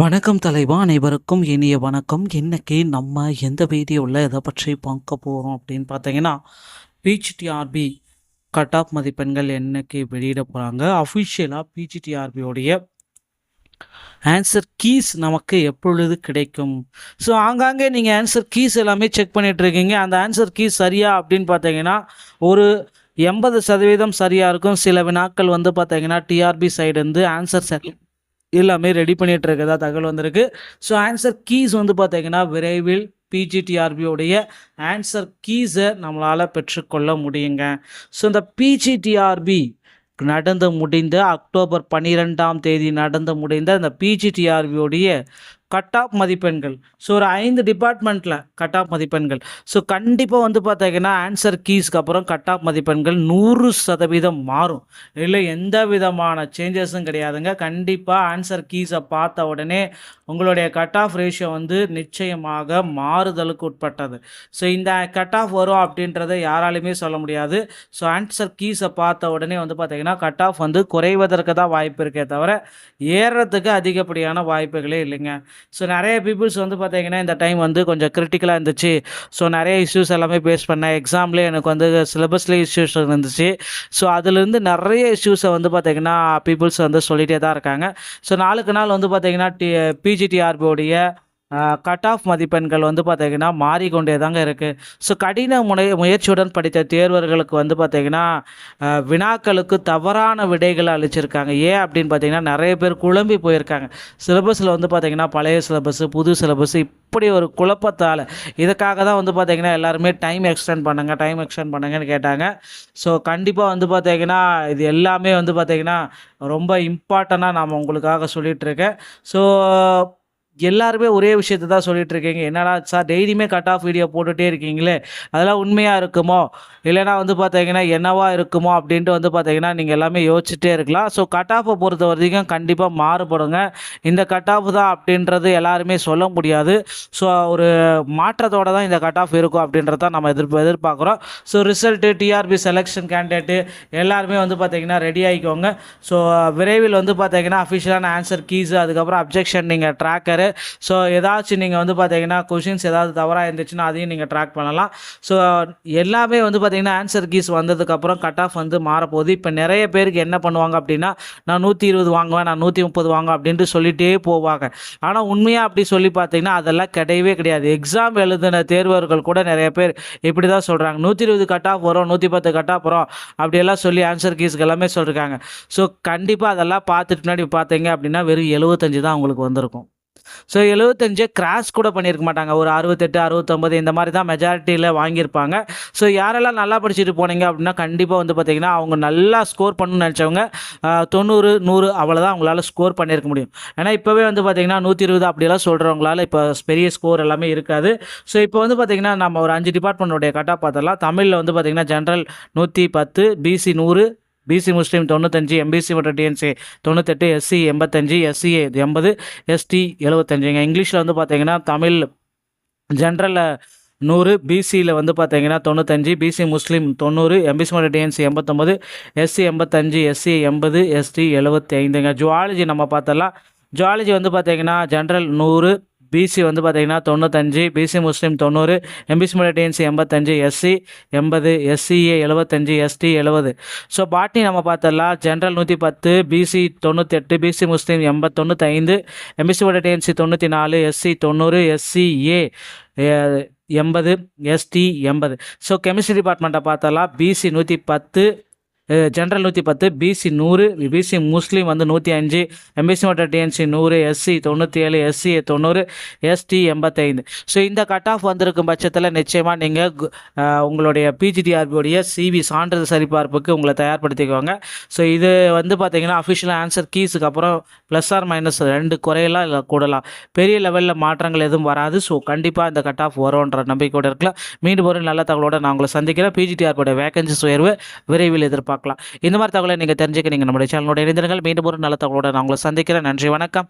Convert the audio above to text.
வணக்கம் தலைவா அனைவருக்கும் இனிய வணக்கம். இன்னைக்கு நம்ம எந்த வீடியோவில் எதை பற்றி பார்க்க போகிறோம் அப்படின்னு பார்த்தீங்கன்னா பிஜிடிஆர்பி கட் ஆஃப் மதிப்பெண்கள் என்னைக்கு வெளியிட போகிறாங்க அஃபிஷியலாக பிஜிடிஆர்பியோடைய ஆன்சர் கீஸ் நமக்கு எப்பொழுது கிடைக்கும்? ஸோ ஆங்காங்கே நீங்கள் ஆன்சர் கீஸ் எல்லாமே செக் பண்ணிகிட்ருக்கீங்க இருக்கீங்க. அந்த ஆன்சர் கீஸ் சரியா அப்படின்னு பார்த்தீங்கன்னா ஒரு எண்பது சதவீதம் சரியாக இருக்கும். சில வினாக்கள் வந்து பார்த்தீங்கன்னா டிஆர்பி சைடு வந்து ஆன்சர் சரி எல்லாமே ரெடி பண்ணிட்டு இருக்கதா தகவல் வந்திருக்கு. ஸோ ஆன்சர் கீஸ் வந்து பார்த்தீங்கன்னா விரைவில் பிஜிடிஆர்பியோடைய ஆன்சர் கீஸை நம்மளால் பெற்றுக்கொள்ள முடியுங்க. ஸோ இந்த பிஜிடிஆர்பி நடந்து முடிந்த அக்டோபர் பன்னிரெண்டாம் தேதி நடந்து முடிந்த அந்த பிஜிடிஆர்பியோடைய கட் ஆஃப் மதிப்பெண்கள். ஸோ ஒரு ஐந்து டிபார்ட்மெண்ட்டில் கட் ஆஃப் மதிப்பெண்கள். ஸோ கண்டிப்பாக வந்து பார்த்தீங்கன்னா ஆன்சர் கீஸ்க்கு அப்புறம் கட் ஆஃப் மதிப்பெண்கள் நூறு சதவீதம் மாறும். இல்லை எந்த விதமான சேஞ்சஸும் கிடையாதுங்க. கண்டிப்பாக ஆன்சர் கீஸை பார்த்த உடனே உங்களுடைய கட் ஆஃப் ரேஷியோ வந்து நிச்சயமாக மாறுதலுக்கு உட்பட்டது. ஸோ இந்த கட் ஆஃப் வரும் அப்படின்றத யாராலையுமே சொல்ல முடியாது. ஸோ ஆன்சர் கீஸை பார்த்த உடனே வந்து பார்த்தீங்கன்னா கட் ஆஃப் வந்து குறைவதற்கு தான் வாய்ப்பு இருக்கே தவிர ஏறுறதுக்கு அதிகப்படியான வாய்ப்புகளே இல்லைங்க. ஸோ நிறைய பீப்புள்ஸ் வந்து பார்த்தீங்கன்னா இந்த டைம் வந்து கொஞ்சம் கிரிட்டிக்கலாக இருந்துச்சு. ஸோ நிறைய இஷ்யூஸ் எல்லாமே பேஸ் பண்ணேன். எக்ஸாம்லேயே எனக்கு வந்து சிலபஸ்லேயே இஷ்யூஸ் இருந்துச்சு. ஸோ அதுலேருந்து நிறைய இஷ்யூஸை வந்து பார்த்தீங்கன்னா பீப்புள்ஸ் வந்து சொல்லிகிட்டே தான் இருக்காங்க. ஸோ நாளுக்கு நாள் வந்து பார்த்தீங்கன்னா டி பிஜிடிஆர்பியோடைய கட் ஆஃப் மதிப்பெண்கள் வந்து பார்த்திங்கன்னா மாறிக்கொண்டே தாங்க இருக்குது ஸோ கடின முனை முயற்சியுடன் படித்த தேர்வர்களுக்கு வந்து பார்த்திங்கன்னா வினாக்களுக்கு தவறான விடைகளை அளிச்சிருக்காங்க. ஏன் அப்படின்னு பார்த்தீங்கன்னா நிறைய பேர் குழம்பி போயிருக்காங்க. சிலபஸில் வந்து பார்த்திங்கன்னா பழைய சிலபஸ் புது சிலபஸ் இப்படி ஒரு குழப்பத்தால். இதுக்காக தான் வந்து பார்த்திங்கன்னா எல்லாருமே டைம் எக்ஸ்டெண்ட் பண்ணுங்கள் டைம் எக்ஸ்டெண்ட் பண்ணுங்கன்னு கேட்டாங்க. ஸோ கண்டிப்பாக வந்து பார்த்திங்கன்னா இது எல்லாமே வந்து பார்த்திங்கன்னா ரொம்ப இம்பார்ட்டண்ட்டாக நாம் உங்களுக்காக சொல்லிகிட்ருக்கேன் ஸோ எல்லாருமே ஒரே விஷயத்தை தான் சொல்லிட்டு இருக்கீங்க. என்னடா சார் டெய்லியுமே கட் ஆஃப் வீடியோ போட்டுகிட்டே இருக்கீங்களே. அதெல்லாம் உண்மையாக இருக்குமோ? இல்லைனா வந்து பார்த்தீங்கன்னா என்னவா இருக்குமோ அப்படின்ட்டு வந்து பார்த்தீங்கன்னா நீங்கள் எல்லாமே யோசிச்சுட்டே இருக்கலாம். ஸோ கட் ஆஃபை பொறுத்த வரைக்கும் கண்டிப்பாக மாறுபடுங்க. இந்த கட் ஆஃப் தான் அப்படின்றது எல்லாருமே சொல்ல முடியாது. ஸோ ஒரு மாற்றத்தோட தான் இந்த கட் ஆஃப் இருக்கும் அப்படின்றத நம்ம எதிர்ப்பு எதிர்பார்க்குறோம். So result TRB selection candidate எல்லாருமே வந்து பார்த்தீங்கன்னா ரெடி ஆகிக்கோங்க ஸோ விரைவில் வந்து பார்த்தீங்கன்னா அஃபிஷியலான ஆன்சர் கீஸு அதுக்கப்புறம் அப்ஜெக்ஷன் நீங்கள் ட்ராக்கரு ஸோ ஏதாச்சும் நீங்கள் வந்து பார்த்தீங்கன்னா கொஷின்ஸ் ஏதாவது தவறாக இருந்துச்சுன்னா அதையும் நீங்கள் ட்ராக் பண்ணலாம். ஸோ எல்லாமே வந்து பார்த்தீங்கன்னா ஆன்சர் கீஸ் வந்ததுக்கப்புறம் கட் ஆஃப் வந்து மாறப்போகுது. இப்போ நிறைய பேருக்கு என்ன பண்ணுவாங்க அப்படின்னா நான் நூற்றி இருபது வாங்குவேன் நான் நூற்றி முப்பது வாங்குவேன் அப்படின்ட்டு சொல்லிகிட்டே போவாங்க. ஆனால் உண்மையாக அப்படி சொல்லி பார்த்தீங்கன்னா அதெல்லாம் கிடையவே கிடையாது. எக்ஸாம் எழுதின தேர்வர்கள் கூட நிறைய பேர் இப்படி தான் சொல்கிறாங்க நூற்றி இருபது கட் ஆஃப் வரும் நூற்றி பத்து கட் ஆஃப் வரும் அப்படியெல்லாம் சொல்லி ஆன்சர் கீஸ்க்கு எல்லாமே சொல்லியிருக்காங்க ஸோ கண்டிப்பாக அதெல்லாம் பார்த்துட்டு முன்னாடி பார்த்தீங்க அப்படின்னா வெறும் எழுபத்தஞ்சு தான் உங்களுக்கு வந்திருக்கும். ஸோ எழுபத்தஞ்சே கிராஸ் கூட பண்ணியிருக்க மாட்டாங்க. ஒரு அறுபத்தெட்டு அறுபத்தொம்பது இந்த மாதிரி தான் மெஜாரிட்டியில் வாங்கியிருப்பாங்க. ஸோ யாரெல்லாம் நல்லா படிச்சுட்டு போனீங்க அப்படின்னா கண்டிப்பாக வந்து பார்த்தீங்கன்னா அவங்க நல்லா ஸ்கோர் பண்ணணும்னு நினச்சவங்க தொண்ணூறு நூறு அவ்வளோதான் அவங்களால ஸ்கோர் பண்ணியிருக்க முடியும். ஏன்னா இப்போவே வந்து பார்த்தீங்கன்னா நூற்றி இருபது அப்படியெல்லாம் சொல்கிறவங்களால இப்போ பெரிய ஸ்கோர் எல்லாமே இருக்காது. ஸோ இப்போ வந்து பார்த்தீங்கன்னா நம்ம ஒரு அஞ்சு டிபார்ட்மெண்ட்டோடைய கட்டாக பார்த்தலாம் தமிழில் வந்து பார்த்தீங்கன்னா ஜென்ரல் நூற்றி பத்து பிசி நூறு பிசி முஸ்லீம் தொண்ணூத்தஞ்சு எம்பிசி மற்றும் டிஎன்சி தொண்ணூத்தெட்டு எஸ்சி எண்பத்தஞ்சு எஸ்சி எண்பது எஸ்டி எழுபத்தஞ்சுங்க இங்கிலீஷில் வந்து பார்த்தீங்கன்னா தமிழ் ஜென்ரலில் நூறு பிசியில் வந்து பார்த்தீங்கன்னா தொண்ணூத்தஞ்சு பிசி முஸ்லீம் தொண்ணூறு எம்பிசி மற்றும் டிஎன்சி எண்பத்தொம்பது எஸ்சி எண்பத்தஞ்சு எஸ்சி எண்பது எஸ்டி எழுபத்தி ஐந்துங்க ஜுவாலஜி நம்ம பார்த்தலாம். ஜுவாலஜி வந்து பார்த்தீங்கன்னா ஜென்ரல் நூறு பிசி வந்து பார்த்திங்கன்னா தொண்ணூத்தஞ்சு பிசி முஸ்லீம் தொண்ணூறு எம்பிசி மற்றும் டிஎன்சி எண்பத்தஞ்சு எஸ்சி எண்பது எஸ்சிஏ எழுபத்தஞ்சு எஸ்டி எழுபது ஸோ பாட்னி நம்ம பார்த்தலாம் ஜென்ரல் நூற்றி பத்து பிசி தொண்ணூத்தெட்டு பிசி முஸ்லீம் எண்பத் தொண்ணூத்தைந்து எம்பிசி மற்றும் டிஎன்சி தொண்ணூற்றி நாலு எஸ்சி தொண்ணூறு எஸ்சிஏ எண்பது எஸ்டி எண்பது. ஸோ கெமிஸ்ட்ரி டிபார்ட்மெண்ட்டை பார்த்தலாம் பிசி நூற்றி பத்து ஜென்ரல் நூற்றி பத்து பிசி நூறு பிசி முஸ்லீம் வந்து நூற்றி அஞ்சு எம்பிசி மற்றும் டிஎன்சி நூறு எஸ்சி தொண்ணூற்றி ஏழு எஸ்சி தொண்ணூறு எஸ்டி எண்பத்தைந்து. ஸோ இந்த கட் ஆஃப் வந்திருக்கும் பட்சத்தில் நிச்சயமாக நீங்கள் உங்களுடைய பிஜிடிஆர்பியோடைய சிவி சான்றிதழ் சரிபார்ப்புக்கு உங்களை தயார்படுத்திக்குவாங்க ஸோ இது வந்து பார்த்தீங்கன்னா அஃபிஷியல் ஆன்சர் கீஸுக்கு அப்புறம் ப்ளஸ் ஆர் மைனஸ் ரெண்டு குறையலாம் இல்லை கூடலாம். பெரிய லெவலில் மாற்றங்கள் எதுவும் வராது. ஸோ கண்டிப்பாக இந்த கட் ஆஃப் வரும்ன்ற நம்பிக்கையோடு இருக்கலாம். மீண்டும் ஒரு நல்ல தகவலோட நான் உங்களை சந்திக்கிறேன். பிஜிடிஆர்பியோட வேகன்சிஸ் உயர்வு விரைவில் பார்க்கலாம். இந்த மாதிரி தகவலை நீங்கள் தெரிஞ்சுக்க நீங்கள் நம்முடைய சேனலோட இணைந்திருங்கள். மீண்டும் ஒரு நல்ல தகவலோட நான் உங்களை சந்திக்கிறேன். நன்றி வணக்கம்.